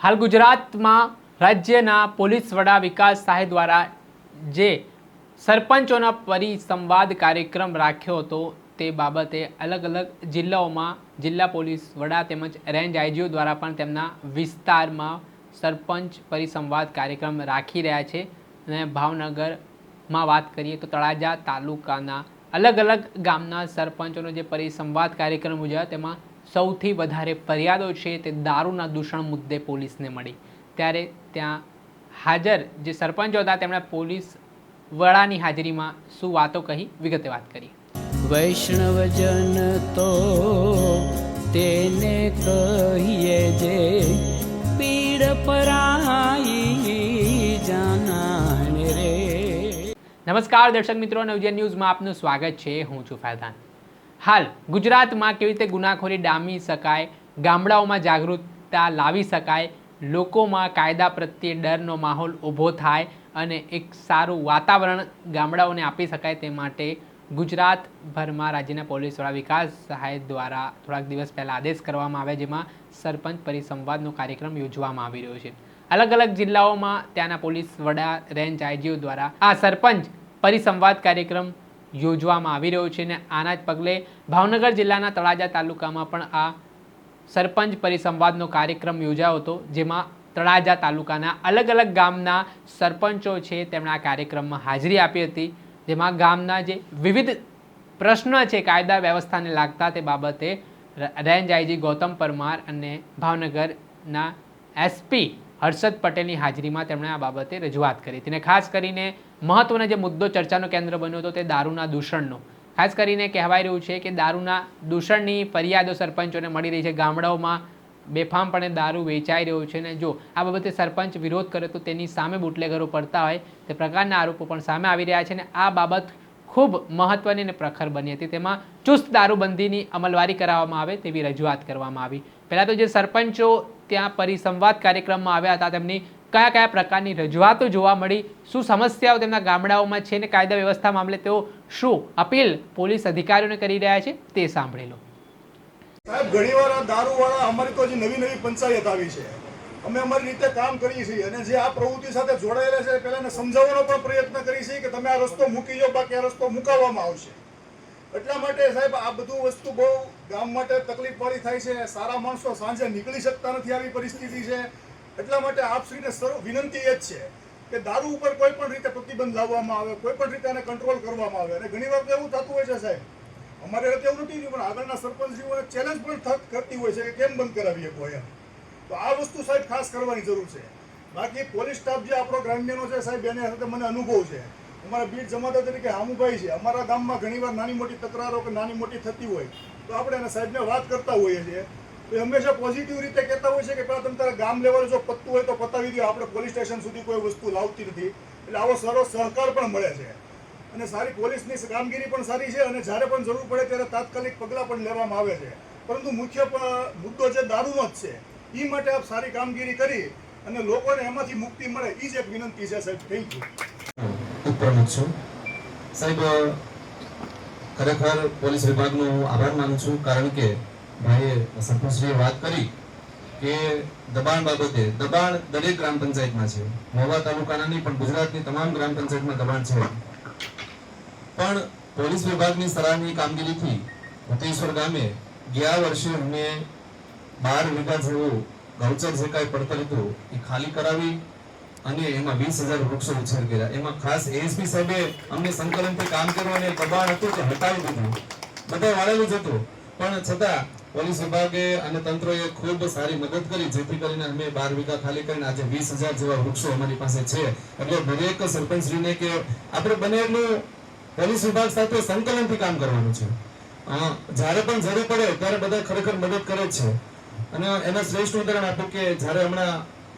હાલ ગુજરાતમાં રાજ્યના પોલીસ વડા વિકાસ સાહેબ દ્વારા જે સરપંચોના પરિસંવાદ કાર્યક્રમ રાખ્યો હતો તે બાબતે અલગ અલગ જિલ્લાઓમાં જિલ્લા પોલીસ વડા તેમજ રેન્જ આઈજીઓ દ્વારા પણ તેમના વિસ્તારમાં સરપંચ પરિસંવાદ કાર્યક્રમ રાખી રહ્યા છે. અને ભાવનગરમાં વાત કરીએ તો તળાજા તાલુકાના અલગ અલગ ગામના સરપંચોનો જે પરિસંવાદ કાર્યક્રમ યોજાયો તેમાં સૌથી વધારે ફરિયાદો છે તે દારૂના દૂષણ મુદ્દે પોલીસને મળી. ત્યારે ત્યાં હાજર જે સરપંચો હતા તેમણે પોલીસ વડાની હાજરીમાં શું વાતો કહી? વિગતે વાત કરી વૈષ્ણવજન તો તેને કહીએ જે પીડ પરાઈ જાનાને રે. નમસ્કાર દર્શક મિત્રો નવજન ન્યૂઝમાં આપનું સ્વાગત છે. હું છું ફૈઝાન હાલ, ગુજરાતમાં કેવી રીતે ગુનાખોરી ડામી શકાય, ગામડાઓમાં જાગૃતતા લાવી શકાય, લોકોમાં કાયદા પ્રત્યે ડરનો માહોલ ઊભો થાય અને એક સારું વાતાવરણ ગામડાઓને આપી શકાય તે માટે ગુજરાતભરમાં રાજ્યના પોલીસ વડા વિકાસ સહાય દ્વારા થોડાક દિવસ પહેલાં આદેશ કરવામાં આવ્યા જેમાં સરપંચ પરિસંવાદનો કાર્યક્રમ યોજવામાં આવી રહ્યો છે. અલગ અલગ જિલ્લાઓમાં ત્યાંના પોલીસ વડા, રેન્જ, આઈજીઓ દ્વારા આ સરપંચ પરિસંવાદ કાર્યક્રમ યોજવામાં આવી રહ્યો છે અને આના જ પગલે ભાવનગર જિલ્લાના તળાજા તાલુકામાં પણ આ સરપંચ પરિસંવાદનો કાર્યક્રમ યોજાયો હતો, જેમાં તળાજા તાલુકાના અલગ અલગ ગામના સરપંચો છે તેમણે આ કાર્યક્રમમાં હાજરી આપી હતી, જેમાં ગામના જે વિવિધ પ્રશ્નો છે, કાયદા વ્યવસ્થાને લાગતા તે બાબતે રેન્જ આઈજી ગૌતમ પરમાર અને ભાવનગરના એસપી હર્ષદ પટેલની હાજરીમાં તેમણે આ બાબતે રજૂઆત કરી. અને ખાસ કરીને મહત્વનો જે મુદ્દો ચર્ચાનો કેન્દ્ર બન્યો હતો તે દારૂના દૂષણનો. ખાસ કરીને કહેવાય રહ્યું છે કે દારૂના દૂષણની ફરિયાદો સરપંચોને મળી રહી છે. ગામડાઓમાં બેફામપણે દારૂ વેચાઈ રહ્યો છે ને જો આ બાબતે સરપંચ વિરોધ કરે તો તેની સામે બુટલેગરો પડતા હોય તે પ્રકારના આરોપો પણ સામે આવી રહ્યા છે અને આ બાબત ખૂબ મહત્વની અને પ્રખર બની હતી. તેમાં ચુસ્ત દારૂબંધીની અમલવારી કરાવવામાં આવે તેવી રજૂઆત કરવામાં આવી. પહેલાં તો જે સરપંચો ત્યાં પરિસંવાદ કાર્યક્રમમાં આવ્યા હતા. તેમની કયા કયા પ્રકારની રજૂઆતો જોવા મળી? શું સમસ્યાઓ તેમના ગામડાઓમાં છે ને કાયદા વ્યવસ્થા મામલે તેઓ શું અપીલ પોલીસ અધિકારીઓને કરી રહ્યા છે તે સાંભળી લો. સાહેબ, ઘણીવાર આ દારૂવાળા અમારી તો હજી નવી નવી પંચાયત આવી છે. અમે અમારી રીતે કામ કરીએ છીએ અને જે આ પ્રવૃત્તિ સાથે જોડાયેલા છે પહેલા સમજાવવાનો પણ પ્રયત્ન કરીએ છીએ કે તમે આ રસ્તો મૂકી જાઓ, બાકી આ રસ્તો મુકાવવામાં આવશે. એટલા માટે સાહેબ આ બધું વસ્તુ બહુ ગામ માટે તકલીફવાળી થાય છે. સારા માણસો સાંજે નીકળી શકતા નથી આવી પરિસ્થિતિ છે. એટલા માટે આપશ્રીને સર્વ વિનંતી એ જ છે કે દારૂ ઉપર કોઈ પણ રીતે પ્રતિબંધ લાવવામાં આવે કોઈ પણ રીતે એને કંટ્રોલ કરવામાં આવે. અને ઘણી વાર એવું થતું હોય છે સાહેબ અમારે એવું નથી થયું, પણ આગળના સરપંચજીઓને ચેલેન્જ પણ કરતી હોય છે કે કેમ બંધ કરાવીએ કોઈ એમ. તો આ વસ્તુ સાહેબ ખાસ કરવાની જરૂર છે. બાકી પોલીસ સ્ટાફ જે આપણો ગ્રામ્યનો છે સાહેબ એને મને અનુભવ છે. અમારા બીટ જમાતા તરીકે હામુભાઈ છે. અમારા ગામમાં ઘણીવાર નાની મોટી તકરારો કે નાની મોટી થતી હોય, તો આપણે એના સાહેબને વાત કરતા હોઈએ છીએ. એ હંમેશા પોઝિટિવ રીતે કહેતા હોય છે કે પેલા તમે તારા ગામ લેવલે જો પત્તું હોય તો પતાવી દો, આપણે પોલીસ સ્ટેશન સુધી કોઈ વસ્તુ લાવતી નથી. એટલે આવો સારો સહકાર પણ મળે છે. અને સારી પોલીસની કામગીરી પણ સારી છે અને જ્યારે પણ જરૂર પડે ત્યારે તાત્કાલિક પગલાં પણ લેવામાં આવે છે. પરંતુ મુખ્ય મુદ્દો જે દારૂનો જ છે. એ માટે આપ સારી કામગીરી કરી અને લોકોને એમાંથી મુક્તિ મળે એ જ એક વિનંતી છે સાહેબ. થેન્ક યુ ઉપપ્રમુખ છું. સાહેબ, ખરેખર પોલીસ વિભાગનો આભાર માનું છું કારણ કે ભાઈએ સરપંચશ્રીએ વાત કરી કે દબાણ બાબતે, દબાણ દરેક ગ્રામ પંચાયતમાં છે. મહુવા તાલુકાના નહીં, પણ ગુજરાતની તમામ ગ્રામ પંચાયતમાં દબાણ છે. પણ પોલીસ વિભાગની સરાહની કામગીરીથી ભૂતેશ્વર ગામે ગયા વર્ષે અમને બાર વીઘા જેવું ગૌચર જે કાંઈ પડતર હતું એ ખાલી કરાવી અને એમાં વીસ હજાર વૃક્ષો ઉછેર એમાં ખાસ એએસપી સાહેબે અમને સંકલનથી કામ કર્યું અને દબાણ હતું તે હટાવી દીધું. બધા વાળેલું જ હતું. પણ છતાં પોલીસ વિભાગે અને તંત્રએ ખૂબ સારી મદદ કરી, જેથી કરીને અમે બાર વીઘા ખાલી કરીને આજે વીસ હજાર જેવા વૃક્ષો અમારી પાસે છે. એટલે દરેક સરપંચશ્રીને કે આપણે બને એટલું પોલીસ વિભાગ સાથે સંકલનથી કામ કરવાનું છે. જ્યારે પણ જરૂર પડે ત્યારે બધા ખરેખર મદદ કરે છે. અને એના શ્રેષ્ઠ ઉદાહરણ આપ્યું કે જ્યારે હમણાં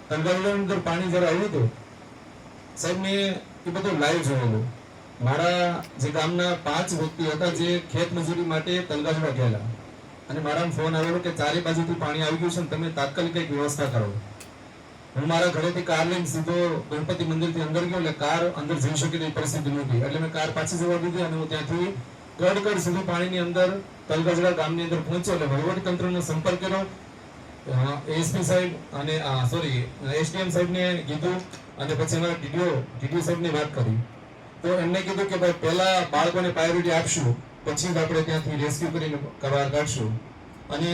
તંગાવડાની અંદર પાણી જ્યારે આવ્યું હતું. સાહેબ, મેં એ બધું લાઈવ જોયેલું. મારા જે ગામના પાંચ વ્યક્તિ હતા જે ખેત મજૂરી માટે તલગાજડા ગયેલા. અને મારા ફોન આવેલો કે ચારે બાજુથી પાણી આવી ગયું છે ને તમે તાત્કાલિક કંઈક વ્યવસ્થા કરો. હું મારા ઘરેથી કાર લઈને સીધો ગણપતિ મંદિરથી અંદર ગયો એટલે કાર અંદર જઈ શકે તેવી પરિસ્થિતિ નહોતી. એટલે મેં કાર પાછી જવા દીધી અને હું ત્યાંથી ગઢ સુધી પાણીની અંદર તલગજડા ગામની અંદર પહોંચ્યો એટલે વહીવટી તંત્રનો સંપર્ક કર્યો. એસપી સાહેબ અને સોરી એસડીએમ સાહેબને કીધું અને પછી અમારા ડીડીઓ ડીડીઓ સાહેબની વાત કરી. તો એમને કીધું કે ભાઈ પહેલા બાળકોને પ્રાયોરિટી આપશું, પછી જ આપણે ત્યાંથી રેસ્ક્યુ કરીને બહાર કાઢશું. અને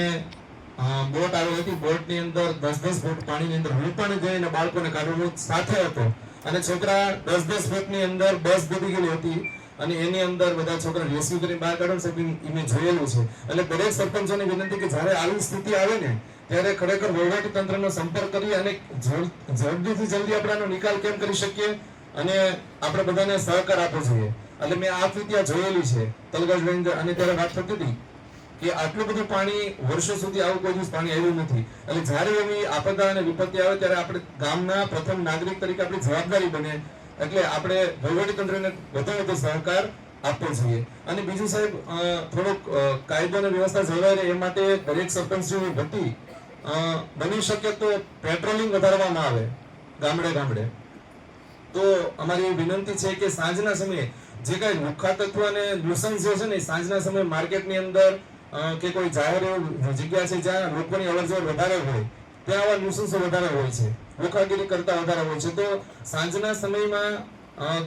બોટ આવેલી હતી, બોટની અંદર દસ દસ ફૂટ પાણીની અંદર હું પણ જઈને બાળકોને કાઢવાનું સાથે હતો. અને છોકરા દસ દસ ફૂટની અંદર બસ ડૂબી ગયેલી હતી અને એની અંદર બધા છોકરા રેસ્ક્યુ કરીને બહાર કાઢવાનું સાહેબ મેં જોયેલું છે. એટલે દરેક સરપંચોને વિનંતી કે જ્યારે આવી સ્થિતિ આવે ને ત્યારે ખરેખર વહીવટી તંત્રનો સંપર્ક કરી અને જલ- જલ્દીથી જલ્દી આપણે નિકાલ કેમ કરી શકીએ અને આપણે બધાને સહકાર આપવો જોઈએ. એટલે મેં આ આ જોયેલી છે તલગજભાઈ અને ત્યારે વાત થતી હતી કે આટલું બધું પાણી વર્ષો સુધી આવું કોઈ દિવસ પાણી આવ્યું નથી. એટલે જ્યારે એવી આપદા અને વિપત્તિ આવે ત્યારે આપણે ગામના પ્રથમ નાગરિક તરીકે આપણી જવાબદારી બને. એટલે આપણે વહીવટી તંત્રને વધુ વધુ સહકાર આપવો જોઈએ. અને બીજું સાહેબ થોડોક કાયદો અને વ્યવસ્થા જળવાય એ માટે દરેક સરપંચની અ, બની શકે તો પેટ્રોલિંગ વધારવામાં આવે, ગામડે ગામડે. તો અમારી વિનંતી છે કે સાંજના સમયે જે કઈ લુખ્ખા તત્વ અને નુસન્સ જે છે ને સાંજના સમયે માર્કેટની અંદર કે કોઈ જાહેર જગ્યા છે જ્યાં લોકોની અવરજવર વધારે હોય, ત્યાં આવા ન્યુસન્સો વધારે હોય છે લુખાગીરી કરતા વધારે હોય છે. તો સાંજના સમયમાં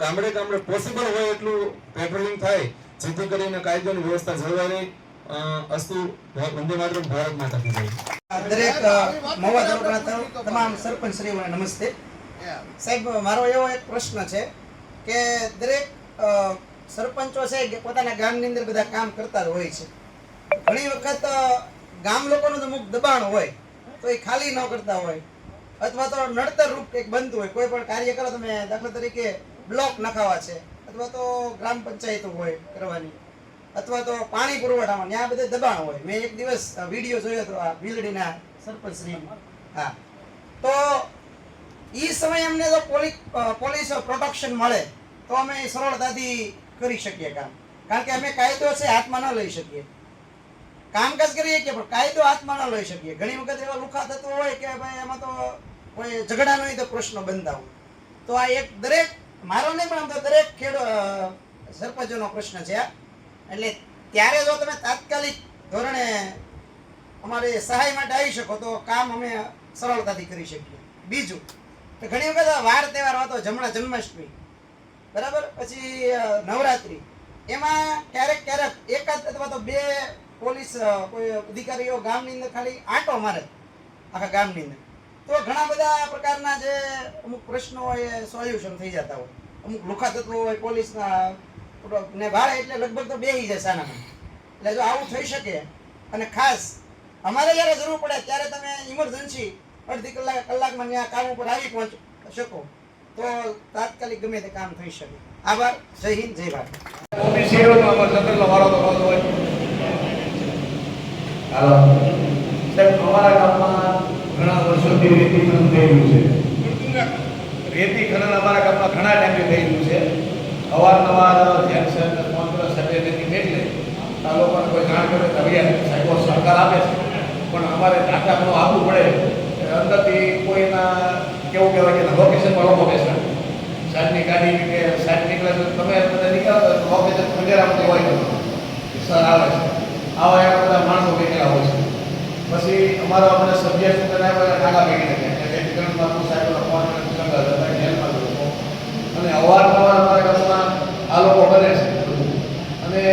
ગામડે ગામડે પોસિબલ હોય એટલું પેટ્રોલિંગ થાય, જેથી કરીને કાયદોની વ્યવસ્થા જળવાઈ રહે. અસ્તુ વંદે માતરમ, ભારત માતા દરેક મહુવા તાલુકાના તમામ સરપંચ શ્રીઓને નમસ્તે. સાહેબ, મારો એવો એક પ્રશ્ન છે કે દરેક સરપંચો છે કે પોતાના ગામની અંદર બધા કામ કરતા હોય છે. ઘણી વખત ગામ લોકોનું તો અમુક દબાણ હોય, તો એ ખાલી ન કરતા હોય. અથવા તો નડતર રૂપ કંઈક બનતું હોય, કોઈ પણ કાર્ય કરો, તમે દાખલા તરીકે બ્લોક નખાવા છે, અથવા તો ગ્રામ પંચાયતો હોય કરવાની. અથવા તો પાણી પુરવઠામાં, ત્યાં બધે દબાણ હોય. મેં એક દિવસ વીડિયો જોયો હતો, આ ભીલડીના સરપંચ શ્રી હા. તો એ સમયે અમને તો પોલીસ પોલીસ પ્રોટેક્શન મળે, તો અમે સરળતાથી કરી શકીએ કામ. કારણ કે અમે કાયદો છે, હાથમાં ન લઈ શકીએ. કામકાજ કરીએ કે પણ કાયદો હાથમાં ન લઈ શકીએ. ઘણી વખત એવા લુખા થતું હોય કે ભાઈ એમાં તો કોઈ ઝઘડાનો નહીં, તો પ્રશ્ન બનતા હોય તો આ એક દરેક, મારો નહીં પણ આમ તો દરેક ખેડૂત સરપંચોનો પ્રશ્ન છે આ. એટલે ત્યારે જો તમે તાત્કાલિક ધોરણે અમારે સહાય માટે આવી શકો, તો કામ અમે સરળતાથી કરી શકીએ. બીજું, તો ઘણી વખત વાર તહેવાર હતો જમણા જન્માષ્ટમી, બરાબર? પછી નવરાત્રિ, એમાં ક્યારેક ક્યારેક એકાદ અથવા તો બે પોલીસ કોઈ અધિકારીઓ ગામની અંદર ખાલી આંટો મારે આખા ગામની અંદર. તો ઘણા બધા પ્રકારના જે અમુક પ્રશ્નો હોય સોલ્યુશન થઈ જતા હોય. અમુક લુખા તત્વો હોય પોલીસના ને ભાડે એટલે લગભગ તો બેહી જાય સાનામાં એટલે જો આવું થઈ શકે અને ખાસ અમારે જ્યારે જરૂર પડે ત્યારે તમે ઇમરજન્સી અડધી કલાક કલાકમાં ત્યાં કામ ઉપર આવી પહોંચ શકો. તો તાત્કાલિક ગમે તે કામ થઈ શકે. આભાર. જય હિન્દ જય ભારત. અમારો જનરલનો વારો તો વાંધો હોય હાલો. સાહેબ અમારા ગામમાં ઘણા વર્ષોથી રેતી ખનન થયેલું છે. રેતી ખનન અમારા ગામમાં ઘણા ટાઈમે થયેલું છે. અવારનવાર ધ્યાન સાહેબ ફોન કરો, સાહેબ મેળવે આ લોકોને કોઈ જાણ કરે હવે સાહેબો સરકાર આપે છે. પણ અમારે ટાટા ઘણું આપવું પડે. અંદરથી કોઈના, કેવું કહેવાય કે લોકેશન પર લોકો બેસે સાહેબની ગાડી કે સાહેબ નીકળે તો તમે બધા નીકળો તો લોકેશન ખંડેરામાંથી હોય સર આવે છે. આવા એવા બધા માણસો ભેગેલા હોય છે. પછી અમારો અમને સબ્જેક્ટ બનાવ્યો ટાકા ભેગી નાખે એટલે ફોન અને અવારનવાર અને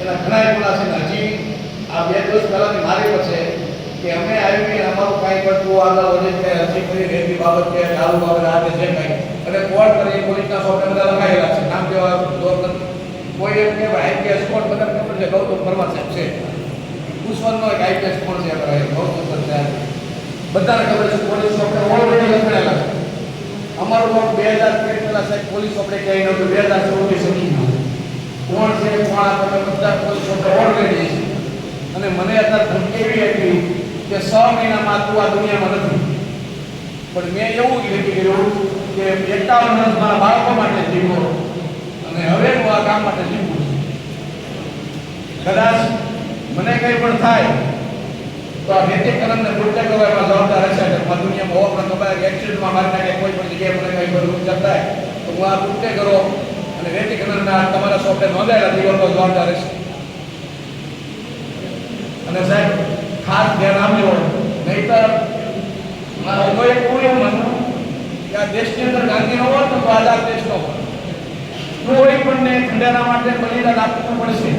એના ઘણા એમના છે હજી આ બે દિવસ પહેલાંની મારી પર છે કે અમે આવીને અમારું કાંઈ કરતું આગળ વધે કે હજી કરી રેતી બાબત કે ચાલુ બાબત આ છે કાંઈ. અને કોર્ટ કરી, પોલીસના સોફ્ટવેર બધા લખાયેલા છે. નામ જેવા દોર કોઈ એમ કે આઈપીએસ સ્પોર્ટ બધા ખબર છે, ગૌતમ પરમાર સાહેબ છે. પૂછવાનું એક આઈપીએસ કોણ છે આપણે ગૌતમ સાહેબ. બધાને ખબર છે, પોલીસ સોફ્ટવેર ઓલરેડી લખાયેલા છે અમારું પણ બે હજાર તેર પહેલાં સાહેબ, પોલીસ સોફ્ટવેર ક્યાંય બે હજાર ચૌદની સદીમાં કોણ છે, કોણ તમે બધા કોઈ સોફ્ટવેર ઓલરેડી છે અને મને અત્યારે ધમકી એવી હતી કે છ મહિનામાં તું આ દુનિયામાં નથી. પણ મેં એવું નક્કી કર્યું કે એકાવન વર્ષ મારા બાળકો માટે જીવો અને હવે હું આ કામ માટે જીવું છું. કદાચ મને કંઈ પણ થાય તો આ વ્યક્તિકરણને પૂર્ણ કરવામાં જવાબદાર હશે કે આ દુનિયામાં હોવા પણ ખબર એક્સિડન્ટમાં મારી નાખે, કોઈ પણ જગ્યાએ મને કંઈ પણ કરતા તો હું આ પૂર્ણ કરો. અને વ્યક્તિકરણના તમારા સોફ્ટવેર નોંધાયેલા દિવસો જવાબદાર રહેશે. અને સાહેબ, ખાસ ધ્યાન આપજો. નહીતર તો એક હું એવું કે આ દેશની અંદર ગાંધી ન હોય તો આઝાદ દેશ ન હોત કોઈ પણને ખંડેરા માટે બલિદાન આપવું પડશે.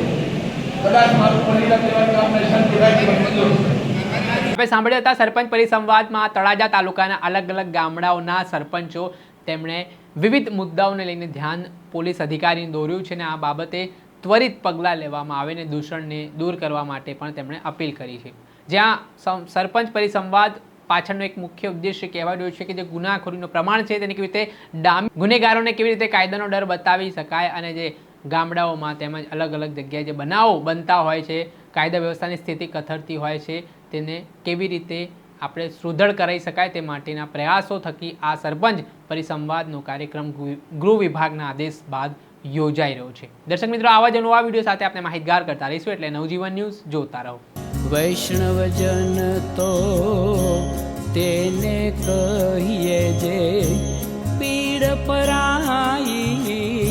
કદાચ મારું બલિદાન દેવા કે આપણે શાંતિભાઈ મંજૂર છે. સાંભળ્યા હતા સરપંચ પરિસંવાદમાં તળાજા તાલુકાના અલગ અલગ ગામડાઓના સરપંચો. તેમણે વિવિધ મુદ્દાઓને લઈને ધ્યાન પોલીસ અધિકારીને દોર્યું છે અને આ બાબતે ત્વરિત પગલાં લેવામાં આવે અને દૂષણને દૂર કરવા માટે પણ તેમણે અપીલ કરી છે. જ્યાં સરપંચ પરિસંવાદ પાછળનો એક મુખ્ય ઉદ્દેશ્ય કહેવા રહ્યો છે કે જે ગુનાખોરીનું પ્રમાણ છે તેને કેવી રીતે ડામ, ગુનેગારોને કેવી રીતે કાયદાનો ડર બતાવી શકાય અને જે ગામડાઓમાં તેમજ અલગ અલગ જગ્યાએ જે બનાવો બનતા હોય છે, કાયદા વ્યવસ્થાની સ્થિતિ કથળતી હોય છે, તેને કેવી રીતે આપણે સુદૃઢ કરાવી શકાય તે માટેના પ્રયાસો થકી આ સરપંચ પરિસંવાદનો કાર્યક્રમ ગૃહ વિભાગના આદેશ બાદ યોજાઈ રહ્યો છે. દર્શક મિત્રો, આવા જ નવા વીડિયો સાથે આપણે માહિતગાર કરતા રહીશું એટલે નવજીવન ન્યૂઝ જોતા રહો. વૈષ્ણવજન તો તેને કહીએ જે પીડ પરાઈ